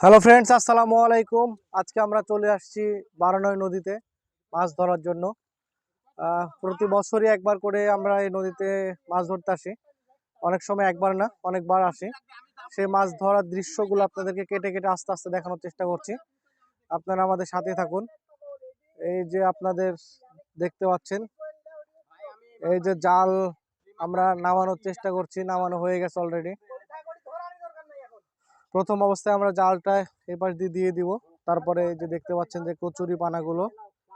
Hello friends আসসালামু আলাইকুম। আজকে আমরা চলে আসছি বারানয় নদীতে মাছ ধরার জন্য। প্রতি বছরই একবার করে আমরা এই নদীতে মাছ ধরতে আসি। অনেক সময় একবার না, অনেকবার আসি। সেই মাছ ধরার দৃশ্যগুলো আপনাদেরকে কেটে কেটে আস্তে আস্তে দেখানোর চেষ্টা করছি। আপনারা আমাদের সাথে থাকুন। এই যে আপনাদের দেখতে পাচ্ছেন, এই যে জাল আমরা নামানোর চেষ্টা করছি, নামানো হয়ে গেছে অলরেডি প্রথম অবস্থায় আমরা জালটা এই পাশ দিয়ে দিয়ে দিব। তারপরে যে দেখতে পাচ্ছেন যে কচুরি পানাগুলো,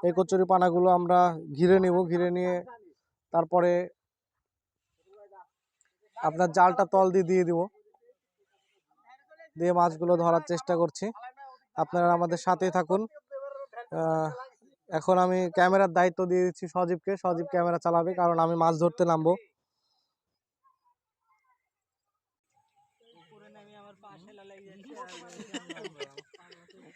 এই কচুরি পানাগুলো আমরা ঘিরে নিব, ঘিরে নিয়ে তারপরে আপনার জালটা তল দিয়ে দিয়ে দিব। দিয়ে মাছগুলো ধরার চেষ্টা করছি। আপনারা আমাদের সাথেই থাকুন। এখন আমি ক্যামেরার দায়িত্ব দিয়ে দিচ্ছি সজীবকে। সজীব ক্যামেরা চালাবে, কারণ আমি মাছ ধরতে নামবো। একটা কিন্তু বড় গোবান দিস কিন্তু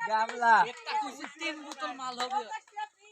জালের মধ্যে ফয়সাল মালিক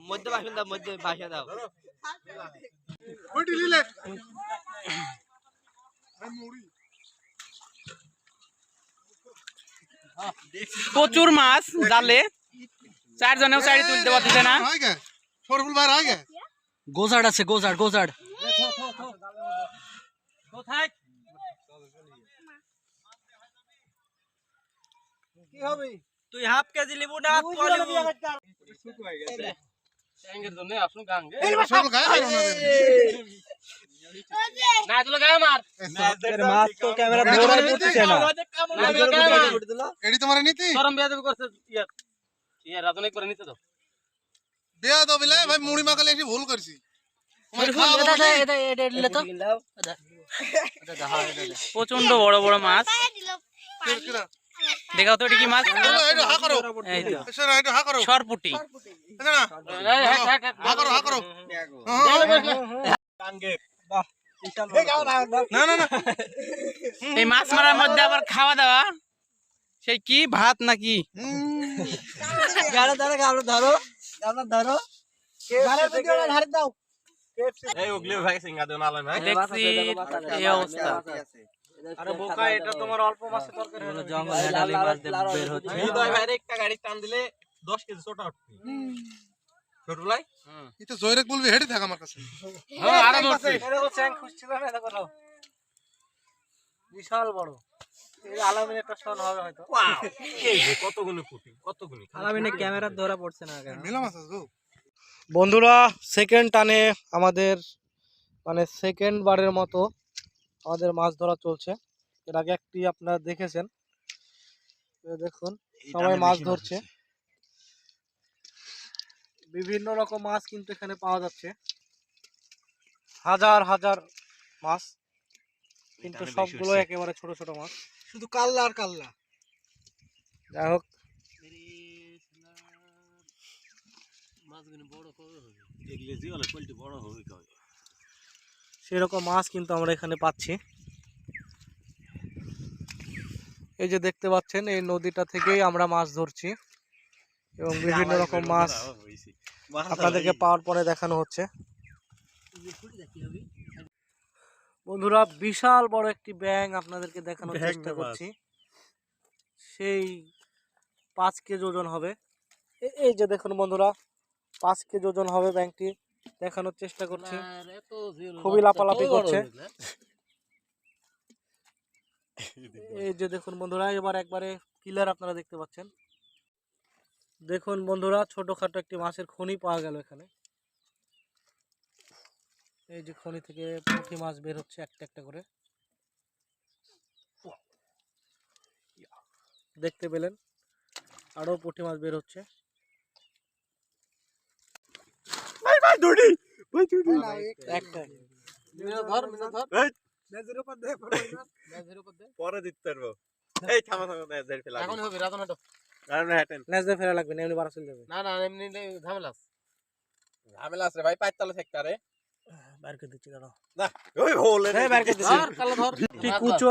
হ্যাঁ। ফাঁসি হয়ে মোর গেছে মাছ ধরে দিব সরু মধ্যে বাসন দাও মধ্যে ভাষা দাও ওইটি লিলে আই মুড়ি প্রচুর মাছ জালে। চারজনেও চারি তুলতে পারতেছে না। আই গে সরফুল ভাই আই গে গোজাড় আছে গোজাড় গোজাড়। তুই হাফ কেজি লিবু না তুই লিবু সরফুল গায় হাই না না তুলো গায় মার মাছ তো ক্যামেরা ধরাই পড়তেছে না এডি তোমার নীতি গরম বিয়া দেবে করছে ইয়া ইয়া রাজনে করে নিতে তো বিয়া দাও বিলে ভাই মুড়ি মাখালে এসে ভুল করছি তোমার খাওয়া প্রচণ্ড বড় বড় মাছ দেখাও তো এটা কি মাছ? এটা হা করো। এই তো। এসো না এটা হা করো। সরপুটি। এটা না। হা করো হা করো। না না। না এই মাছ মারার মধ্যে আবার খাওয়া দাওয়া? সেই কি ভাত নাকি? গাড়ি ধরো গাড়ি ধরো গাড়ি ধরো। দেখছি এই অবস্থা। আরে বোকা এটা তোমার অল্প মাছে তরকারি হলো জঙ্গলে ডালি মাছ দিয়ে বের হচ্ছে। এটা জয়রেক বলবি হেডি থাক আমার কাছে। আরও ধরছি। এরকম চ্যাং খুঁজছিল না দেখো নাও। বিশাল বড়। এই আলামিন একটা শন হবে হয়তো। আলামিনে ক্যামেরা ধরা পড়ছে না কেন? মেলা মাছ আছে বন্ধুরা সেকেন্ড টানে আমাদের মানে সেকেন্ড বারের মতো আমাদের মাছ ধরা চলছে। এর আগে একটি আপনারা দেখেছেন। দেখুন সবাই মাছ ধরছে। বিভিন্ন রকম মাছ কিন্তু এখানে পাওয়া যাচ্ছে। হাজার হাজার মাছ। কিন্তু সবগুলো একেবারে ছোট ছোট মাছ। শুধু কাল্লা আর কাল্লা। যাই হোক। সেরকম মাছ কিন্তু আমরা এখানে পাচ্ছি। এই যে দেখতে পাচ্ছেন এই নদীটা থেকেই আমরা মাছ ধরছি এবং বিভিন্ন রকম মাছ আপনাদেরকে পাওয়ার পরে দেখানো হচ্ছে। বন্ধুরা বিশাল বড় একটি ব্যাং আপনাদেরকে দেখানোর চেষ্টা করছি। সেই পাঁচ কেজি ওজন হবে। এই যে দেখুন বন্ধুরা পাঁচ কেজি ওজন হবে ব্যাংকটি দেখানোর চেষ্টা করছি। খুবই লাপালাপি করছে। এই যে দেখুন বন্ধুরা এবার একবারে ক্লিয়ার আপনারা দেখতে পাচ্ছেন। দেখুন বন্ধুরা ছোটখাটো একটি মাছের খনি পাওয়া গেল এখানে। এই যে খনি থেকে পুঁটি মাছ বের হচ্ছে একটা একটা করে। দেখতে পেলেন আরও পুঁটি মাছ বের হচ্ছে। একটা পরে দিতে পারব। এই থামা থামা না দেড় ফেলা এখন হবে রাতন হাটো কারণ হাটেন দিয়ে ফেরা লাগবে না এমনি বাড়া চলে যাবে। না না এমনি ঝামেলা ঝামেলা আছে ভাই পাঁচতলা সেক্টরে ধর ধর।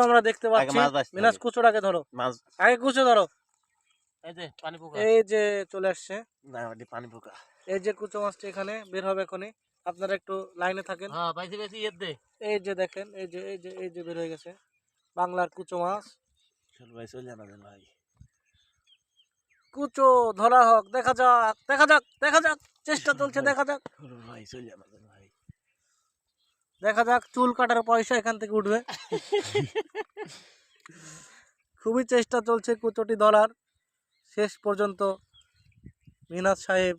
আমরা দেখতে পাচ্ছি? মিনাস কুচোটাকে ধরো। আগে কুচো ধরো। এই যে পানি এই যে চলে আসছে। না পানি পোকা। এই যে কুচো মাছটি এখানে বের হবে এখনই। আপনারা একটু লাইনে থাকেন। হ্যাঁ এই যে দেখেন এই যে এই যে এই যে বের হয়ে গেছে। বাংলার কুচো মাছ। ভাই চল ভাই। কুচো ধরা হোক দেখা যাক দেখা যাক দেখা যাক চেষ্টা চলছে দেখা যাক। ভাই চল ভাই। দেখা যাক চুল কাটার পয়সা এখান থেকে উঠবে। খুবই চেষ্টা চলছে কুচোটি ধরার। শেষ পর্যন্ত মিনাজ সাহেব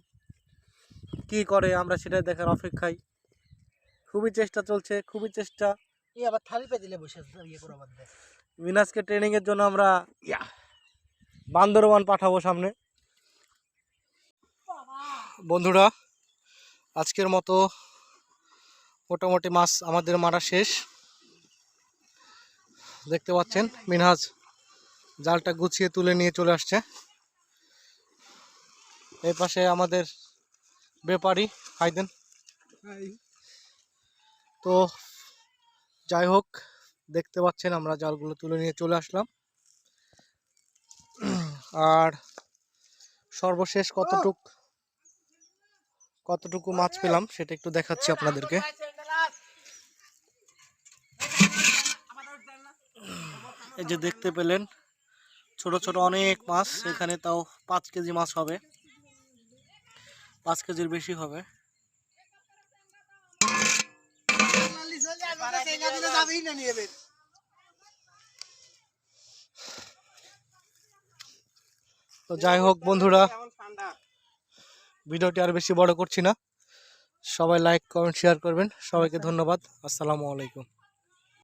কি করে আমরা সেটা দেখার অপেক্ষায়। খুবই চেষ্টা চলছে খুবই চেষ্টা। এই আবার থালি পে দিলে বসে আছে, ইয়ে করে। মিনাজকে ট্রেনিং এর জন্য আমরা বান্দরবান পাঠাবো সামনে। বন্ধুরা আজকের মতো মোটামুটি মাছ আমাদের মারা শেষ। দেখতে পাচ্ছেন মিনহাজ জালটা গুছিয়ে তুলে নিয়ে চলে আসছে। এই পাশে আমাদের ব্যাপারী। হাইদেন তো যাই হোক দেখতে পাচ্ছেন আমরা জালগুলো তুলে নিয়ে চলে আসলাম। আর সর্বশেষ কতটুক কতটুকু মাছ পেলাম সেটা একটু দেখাচ্ছি আপনাদেরকে। এই যে দেখতে পেলেন ছোট ছোট অনেক মাছ এখানে তাও পাঁচ কেজি মাছ হবে। পাঁচ কেজির বেশি হবে। তো যাই হোক বন্ধুরা, ভিডিওটি আর বেশি বড় করছি না। সবাই লাইক কমেন্ট শেয়ার করবেন। সবাইকে ধন্যবাদ। আসসালামু আলাইকুম।